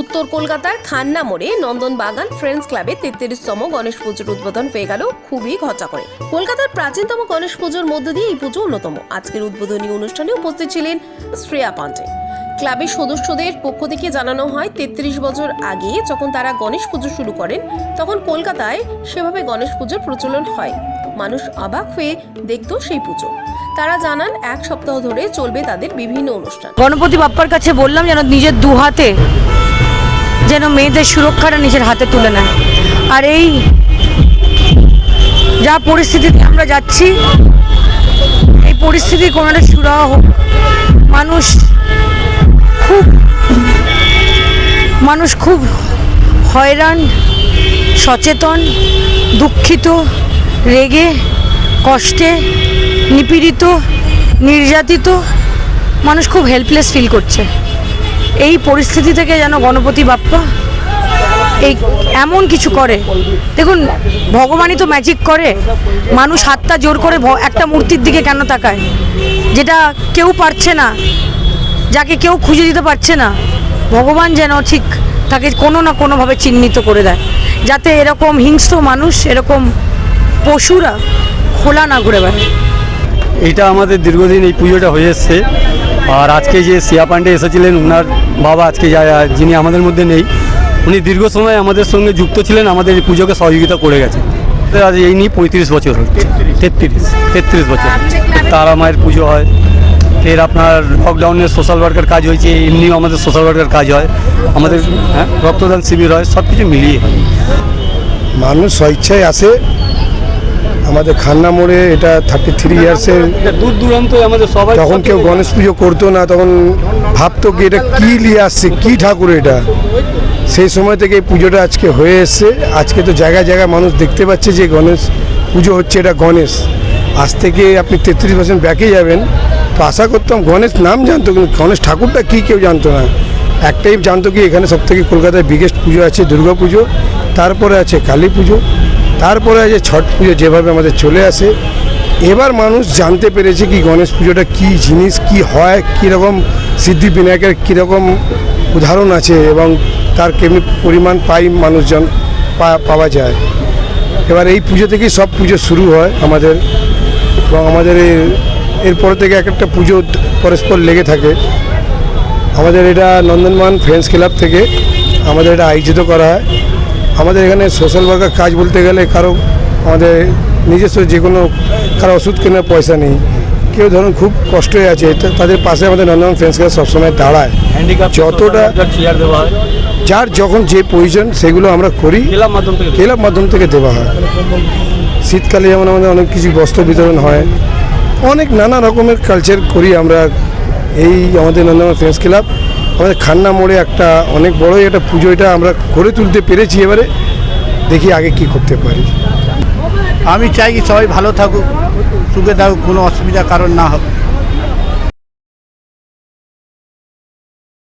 উত্তর কলকাতার খান্না মোড়ে নন্দন বাগান ফ্রেন্ডস ক্লাবে তেত্রিশতম গণেশ পুজোর উদ্বোধন হয়ে গেল খুবই ঘটা করে। কলকাতার প্রাচীনতম গণেশ পুজোর মধ্যে দিয়ে এই পুজো অন্যতম। আজকের উদ্বোধনী অনুষ্ঠানে উপস্থিত ছিলেন শ্রেয়া পান্ডে। ক্লাবের সদস্যদের পক্ষ থেকে জানানো হয়, তেত্রিশ বছর আগে যখন তারা গণেশ পুজো শুরু করেন, তখন কলকাতায় সেভাবে গণেশ পুজোর প্রচলন হয়। মানুষ অবাক হয়ে দেখতো সেই পুজো। তারা জানান, এক সপ্তাহ ধরে চলবে তাদের বিভিন্ন অনুষ্ঠান। গণপতি বাপ্পার কাছে বললাম যেন নিজের দু হাতে যেন মেয়েদের সুরক্ষাটা নিজের হাতে তুলে নেয়। আর এই যা পরিস্থিতিতে আমরা যাচ্ছি, এই পরিস্থিতি কোনো একটা সুরাহা হোক। মানুষ খুব মানুষ খুব হয়রান, সচেতন, দুঃখিত, রেগে, কষ্টে, নিপীড়িত, নির্যাতিত, মানুষ খুব হেল্পলেস ফিল করছে। এই পরিস্থিতি থেকে যেন গণপতি বাপ্পা এই এমন কিছু করে। দেখুন, ভগবানই তো ম্যাজিক করে। মানুষ হাতটা জোর করে একটা মূর্তির দিকে কেন তাকায়? যেটা কেউ পারছে না, যাকে কেউ খুঁজে দিতে পারছে না। ভগবান যেন ঠিক তাকে কোনো না কোনোভাবে চিহ্নিত করে দেয়। যাতে এরকম হিংস্র মানুষ, এরকম পশুরা খোলা না ঘুরে বেড়ায়। এটা আমাদের দীর্ঘদিন এই পুজোটা হয়ে এসছে। আর আজকে যে সিয়া পান্ডে এসেছিলেন ওনার বাবা আজকে যিনি আমাদের মধ্যে নেই, উনি দীর্ঘ সময় আমাদের সঙ্গে যুক্ত ছিলেন, আমাদের এই পুজোকে সহযোগিতা করে গেছে। আজ এই নিয়ে পঁয়ত্রিশ বছর তেত্রিশ তেত্রিশ বছর। তারা মায়ের পুজো হয়, ফের আপনার লকডাউনের সোশ্যাল ওয়ার্কের কাজ হয়েছে, এমনিও আমাদের সোশ্যাল ওয়ার্কের কাজ হয়। আমাদের হ্যাঁ রক্তদান শিবির হয় সব কিছু মিলিয়ে। হয় মানুষ স্বেচ্ছায় আসে আমাদের খান্না মোড়ে এটা থার্টি থ্রি ইয়ার্সের দূর দূরান্ত আমাদের সবাই তখন কেউ গণেশ পুজো করতো না তখন ভাবতো কি এটা কী নিয়ে আসছে কী ঠাকুর এটা? সেই সময় থেকে এই পুজোটা আজকে হয়ে এসছে। আজকে তো জায়গায় জায়গায় মানুষ দেখতে পাচ্ছে যে গণেশ পুজো হচ্ছে এটা গণেশ। আজ থেকে আপনি তেত্রিশ পার্সেন্ট ব্যাকে যাবেন। তো আশা করতাম গণেশ নাম জানতো কিন্তু গণেশ ঠাকুরটা কী কেউ জানতো না। একটাই জানতো কি এখানে সব থেকে কলকাতায় বিগেস্ট পুজো আছে দুর্গা পুজো তারপরে আছে কালী পুজো। তারপরে যে ছট পুজো যেভাবে আমাদের চলে আসে, এবার মানুষ জানতে পেরেছে কি গণেশ পুজোটা কি জিনিস, কি হয়, কীরকম সিদ্ধি বিনায়কের কীরকম উদাহরণ আছে এবং তার কেমনি পরিমাণ পাই মানুষজন পাওয়া যায়। এবার এই পুজো থেকেই সব পুজো শুরু হয় আমাদের এবং আমাদের এর- এরপর থেকে এক একটা পুজো পরস্পর লেগে থাকে। আমাদের এটা নন্দনমান ফ্রেন্ডস ক্লাব থেকে আমাদের এটা আয়োজিত করা হয়। আমাদের এখানে সোশ্যাল ওয়ার্কার কাজ বলতে গেলে কারও আমাদের নিজস্ব যে কোনো কারও ওষুধ কেনার পয়সা নেই। কেউ ধরুন খুব কষ্টে আছে তাদের পাশে আমাদের নন্দন ফ্রেন্ডস ক্লাব সবসময় দাঁড়ায়। যতটা- যার যখন যে প্রয়োজন সেগুলো আমরা করি ক্লাব মাধ্যম থেকে। ক্লাব মাধ্যম থেকে দেওয়া হয়। শীতকালে যেমন আমাদের অনেক কিছু বস্ত্র বিতরণ হয়। অনেক নানা রকমের কালচার করি আমরা এই আমাদের নন্দন ফ্রেন্ডস ক্লাব আমাদের খান্না মোড়ে একটা অনেক বড়ই একটা পুজো এটা আমরা করে তুলতে পেরেছি এবারে। দেখি আগে কি করতে পারি। আমি চাই সবাই ভালো থাকুক, সুখে থাকুক, কোনো অসুবিধা কারণ না হোক।